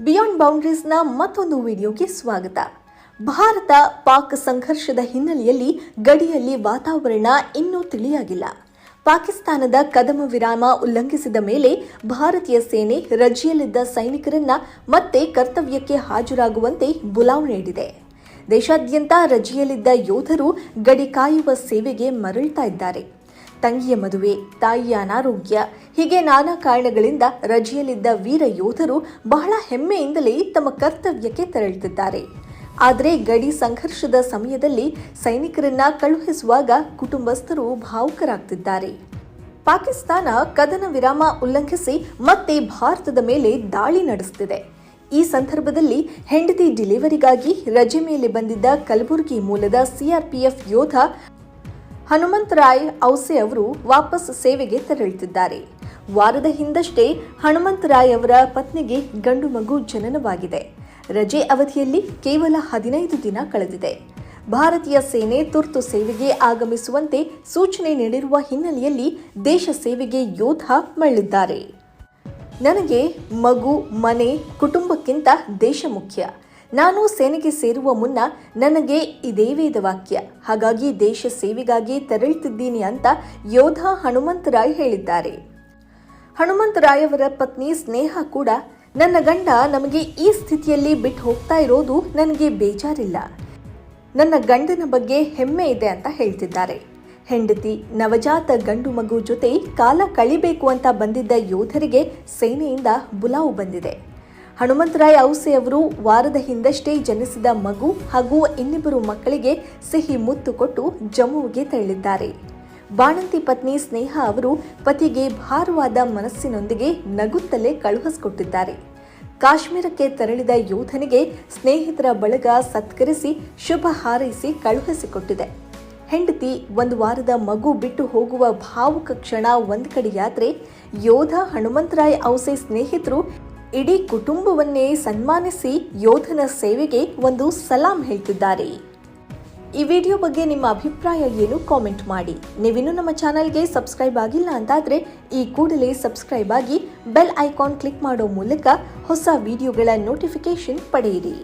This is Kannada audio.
ಬಿಯಾಂಡ್ ಬೌಂಡ್ರೀಸ್ನ ಮತ್ತೊಂದು ವಿಡಿಯೋಗೆ ಸ್ವಾಗತ. ಭಾರತ ಪಾಕ್ ಸಂಘರ್ಷದ ಹಿನ್ನೆಲೆಯಲ್ಲಿ ಗಡಿಯಲ್ಲಿ ವಾತಾವರಣ ಇನ್ನೂ ತಿಳಿಯಾಗಿಲ್ಲ. ಪಾಕಿಸ್ತಾನದ ಕದಮ ವಿರಾಮ ಉಲ್ಲಂಘಿಸಿದ ಮೇಲೆ ಭಾರತೀಯ ಸೇನೆ ರಜೆಯಲ್ಲಿದ್ದ ಸೈನಿಕರನ್ನ ಮತ್ತೆ ಕರ್ತವ್ಯಕ್ಕೆ ಹಾಜರಾಗುವಂತೆ ಬುಲಾವ್ ನೀಡಿದೆ. ದೇಶಾದ್ಯಂತ ರಜೆಯಲ್ಲಿದ್ದ ಯೋಧರು ಗಡಿ ಕಾಯುವ ಸೇವೆಗೆ ಮರಳುತ್ತಿದ್ದಾರೆ ತಂಗಿಯ ಮದುವೆ, ತಾಯಿಯ ಅನಾರೋಗ್ಯ, ಹೀಗೆ ನಾನಾ ಕಾರಣಗಳಿಂದ ರಜೆಯಲ್ಲಿದ್ದ ವೀರ ಯೋಧರು ಬಹಳ ಹೆಮ್ಮೆಯಿಂದಲೇ ತಮ್ಮ ಕರ್ತವ್ಯಕ್ಕೆ ತೆರಳುತ್ತಿದ್ದಾರೆ ಆದರೆ ಗಡಿ ಸಂಘರ್ಷದ ಸಮಯದಲ್ಲಿ ಸೈನಿಕರನ್ನ ಕಳುಹಿಸುವಾಗ ಕುಟುಂಬಸ್ಥರು ಭಾವುಕರಾಗ್ತಿದ್ದಾರೆ. ಪಾಕಿಸ್ತಾನ ಕದನ ವಿರಾಮ ಉಲ್ಲಂಘಿಸಿ ಮತ್ತೆ ಭಾರತದ ಮೇಲೆ ದಾಳಿ ನಡೆಸುತ್ತಿದೆ ಈ ಸಂದರ್ಭದಲ್ಲಿ ಹೆಂಡತಿ ಡಿಲಿವರಿಗಾಗಿ ರಜೆ ಮೇಲೆ ಬಂದಿದ್ದ ಕಲಬುರಗಿ ಮೂಲದ ಸಿಆರ್ಪಿಎಫ್ ಯೋಧ ಹನುಮಂತರಾಯ್ ಔಸೆ ಅವರು ವಾಪಸ್ ಸೇವೆಗೆ ತೆರಳುತ್ತಿದ್ದಾರೆ. ವಾರದ ಹಿಂದಷ್ಟೇ ಹನುಮಂತರಾಯ್ ಅವರ ಪತ್ನಿಗೆ ಗಂಡು ಮಗು ಜನನವಾಗಿದೆ. ರಜೆ ಅವಧಿಯಲ್ಲಿ ಕೇವಲ ಹದಿನೈದು ದಿನ ಕಳೆದಿದೆ. ಭಾರತೀಯ ಸೇನೆ ತುರ್ತು ಸೇವೆಗೆ ಆಗಮಿಸುವಂತೆ ಸೂಚನೆ ನೀಡಿರುವ ಹಿನ್ನೆಲೆಯಲ್ಲಿ ದೇಶ ಸೇವೆಗೆ ಯೋಧ ಮರಳಿದ್ದಾರೆ. ನನಗೆ ಮಗು, ಮನೆ, ಕುಟುಂಬಕ್ಕಿಂತ ದೇಶ ಮುಖ್ಯ. ನಾನು ಸೇನೆಗೆ ಸೇರುವ ಮುನ್ನ ನನಗೆ ಇದೇ ವೇದವಾಕ್ಯ ಹಾಗಾಗಿ ದೇಶ ಸೇವೆಗಾಗಿ ತೆರಳುತ್ತಿದ್ದೀನಿ ಅಂತ ಯೋಧ ಹನುಮಂತರಾಯ್ ಹೇಳಿದ್ದಾರೆ. ಹನುಮಂತರಾಯ್ ಅವರ ಪತ್ನಿ ಸ್ನೇಹ ಕೂಡ ನನ್ನ ಗಂಡ ನಮಗೆ ಈ ಸ್ಥಿತಿಯಲ್ಲಿ ಬಿಟ್ಟು ಹೋಗ್ತಾ ಇರೋದು ನನಗೆ ಬೇಜಾರಿಲ್ಲ. ನನ್ನ ಗಂಡನ ಬಗ್ಗೆ ಹೆಮ್ಮೆ ಇದೆ ಅಂತ ಹೇಳ್ತಿದ್ದಾರೆ. ಹೆಂಡತಿ, ನವಜಾತ ಗಂಡು ಮಗು ಜೊತೆ ಕಾಲ ಕಳಿಬೇಕು ಅಂತ ಬಂದಿದ್ದ ಯೋಧರಿಗೆ ಸೇನೆಯಿಂದ ಬುಲಾವು ಬಂದಿದೆ. ಹನುಮಂತರಾಯ್ ಔಸೆ ಅವರು ವಾರದ ಹಿಂದಷ್ಟೇ ಜನಿಸಿದ ಮಗು ಹಾಗೂ ಇನ್ನಿಬ್ಬರು ಮಕ್ಕಳಿಗೆ ಸಿಹಿ ಮುತ್ತು ಕೊಟ್ಟು ಜಮ್ಮುವಿಗೆ ತೆರಳಿದ್ದಾರೆ. ಬಾಣಂತಿ ಪತ್ನಿ ಸ್ನೇಹ ಅವರು ಪತಿಗೆ ಭಾರವಾದ ಮನಸ್ಸಿನೊಂದಿಗೆ ನಗುತ್ತಲೇ ಕಳುಹಿಸಿಕೊಟ್ಟಿದ್ದಾರೆ. ಕಾಶ್ಮೀರಕ್ಕೆ ತೆರಳಿದ ಯೋಧನಿಗೆ ಸ್ನೇಹಿತರ ಬಳಗ ಸತ್ಕರಿಸಿ ಶುಭ ಹಾರೈಸಿ ಕಳುಹಿಸಿಕೊಟ್ಟಿದೆ. ಹೆಂಡತಿ ಒಂದು ವಾರದ ಮಗು ಬಿಟ್ಟು ಹೋಗುವ ಭಾವುಕ ಕ್ಷಣ ಒಂದು ಕಡೆಯಾದರೆ ಯೋಧ ಹನುಮಂತರಾಯ್ ಔಸೆ ಸ್ನೇಹಿತರು ಇಡೀ ಕುಟುಂಬವನ್ನೇ ಸನ್ಮಾನಿಸಿ ಯೋಧನ ಸೇವೆಗೆ ಒಂದು ಸಲಾಂ ಹೇಳ್ತಿದ್ದಾರೆ. ಈ ವಿಡಿಯೋ ಬಗ್ಗೆ ನಿಮ್ಮ ಅಭಿಪ್ರಾಯ ಏನು ಕಾಮೆಂಟ್ ಮಾಡಿ. ನೀವಿನ್ನೂ ನಮ್ಮ ಚಾನಲ್ಗೆ ಸಬ್ಸ್ಕ್ರೈಬ್ ಆಗಿಲ್ಲ ಅಂತಾದರೆ ಈ ಕೂಡಲೇ ಸಬ್ಸ್ಕ್ರೈಬ್ ಆಗಿ ಬೆಲ್ ಐಕಾನ್ ಕ್ಲಿಕ್ ಮಾಡೋ ಮೂಲಕ ಹೊಸ ವಿಡಿಯೋಗಳ ನೋಟಿಫಿಕೇಶನ್ ಪಡೆಯಿರಿ.